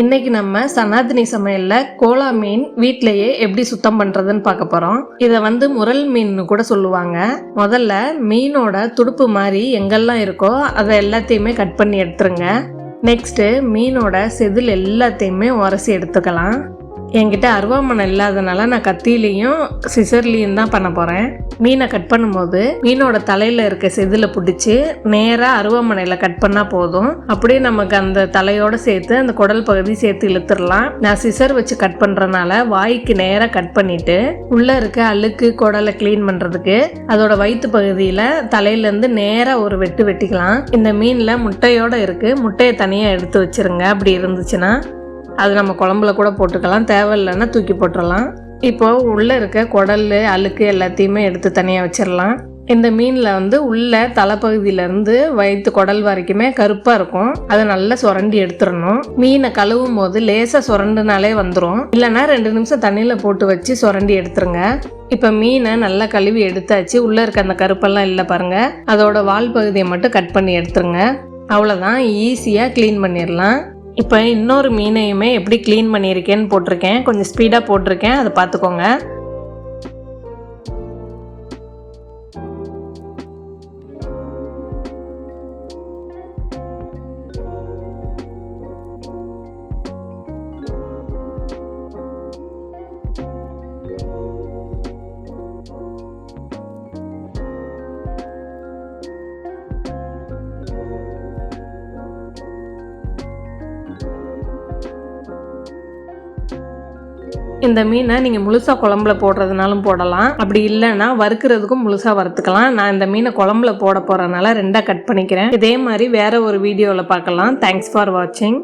இன்னைக்கு நம்ம சனாதினி சமையல்ல கோலா மீன் வீட்லயே எப்படி சுத்தம் பண்றதுன்னு பார்க்க போறோம். இதை வந்து முரல் மீன்னு கூட சொல்லுவாங்க. முதல்ல மீனோட துடுப்பு மாதிரி எங்கெல்லாம் இருக்கோ அதை எல்லாத்தையுமே கட் பண்ணி எடுத்துருங்க. நெக்ஸ்ட்டு மீனோட செதில் எல்லாத்தையுமே உரசி எடுத்துக்கலாம். என்கிட்ட அருவாமனை இல்லாதனால நான் கத்திலையும் சிசர்லையும் தான் பண்ண போகிறேன் மீனை கட் பண்ணும்போது மீனோட தலையில் இருக்க செதில பிடிச்சி நேராக அருவாமனையில் கட் பண்ணால் போதும். அப்படியே நமக்கு அந்த தலையோட சேர்த்து அந்த குடல் பகுதி சேர்த்து இழுத்துடலாம். நான் சிசர் வச்சு கட் பண்ணுறனால வாய்க்கு நேராக கட் பண்ணிவிட்டு உள்ளே இருக்க அழுக்கு குடலை க்ளீன் பண்ணுறதுக்கு அதோட வயிற்று பகுதியில் தலையிலேருந்து நேராக ஒரு வெட்டு வெட்டிக்கலாம். இந்த மீனில் முட்டையோட இருக்குது முட்டையை தனியாக எடுத்து வச்சிருங்க. அப்படி இருந்துச்சுன்னா அது நம்ம குழம்புல கூட போட்டுக்கலாம். தேவையில்லைன்னா தூக்கி போட்டுடலாம் இப்போது உள்ளே இருக்க குடல் அழுக்கு எல்லாத்தையுமே எடுத்து தனியாக வச்சிடலாம் இந்த மீனில் வந்து உள்ள தலைப்பகுதியிலேருந்து வயிற்று குடல் வரைக்குமே கருப்பாக இருக்கும். அதை நல்லா சுரண்டி எடுத்துடணும். மீனை கழுவும் போது லேசாக சுரண்டுனாலே வந்துடும் இல்லைன்னா ரெண்டு நிமிஷம் தண்ணியில் போட்டு வச்சு சுரண்டி எடுத்துருங்க. இப்போ மீனை நல்லா கழுவி எடுத்தாச்சு. உள்ளே இருக்க அந்த கருப்பெல்லாம் இல்லை பாருங்கள் அதோட வால் பகுதியை மட்டும் கட் பண்ணி எடுத்துருங்க. அவ்வளோதான் ஈஸியாக க்ளீன் பண்ணிடலாம் இப்போ இன்னொரு மீனையுமே எப்படி க்ளீன் பண்ணியிருக்கேன்னு போட்டிருக்கேன். கொஞ்சம் ஸ்பீடாக போட்டிருக்கேன். அதை பார்த்துக்கோங்க. இந்த மீனை நீங்கள் முழுசாக குழம்புல போடுறதுனாலும் போடலாம். அப்படி இல்லைன்னா வறுக்கிறதுக்கும் முழுசாக வறுத்துக்கலாம். நான் இந்த மீனை குழம்புல போட போகிறனால ரெண்டாக கட் பண்ணிக்கிறேன். இதே மாதிரி வேற ஒரு வீடியோவில் பார்க்கலாம். தேங்க்ஸ் ஃபார் வாட்சிங்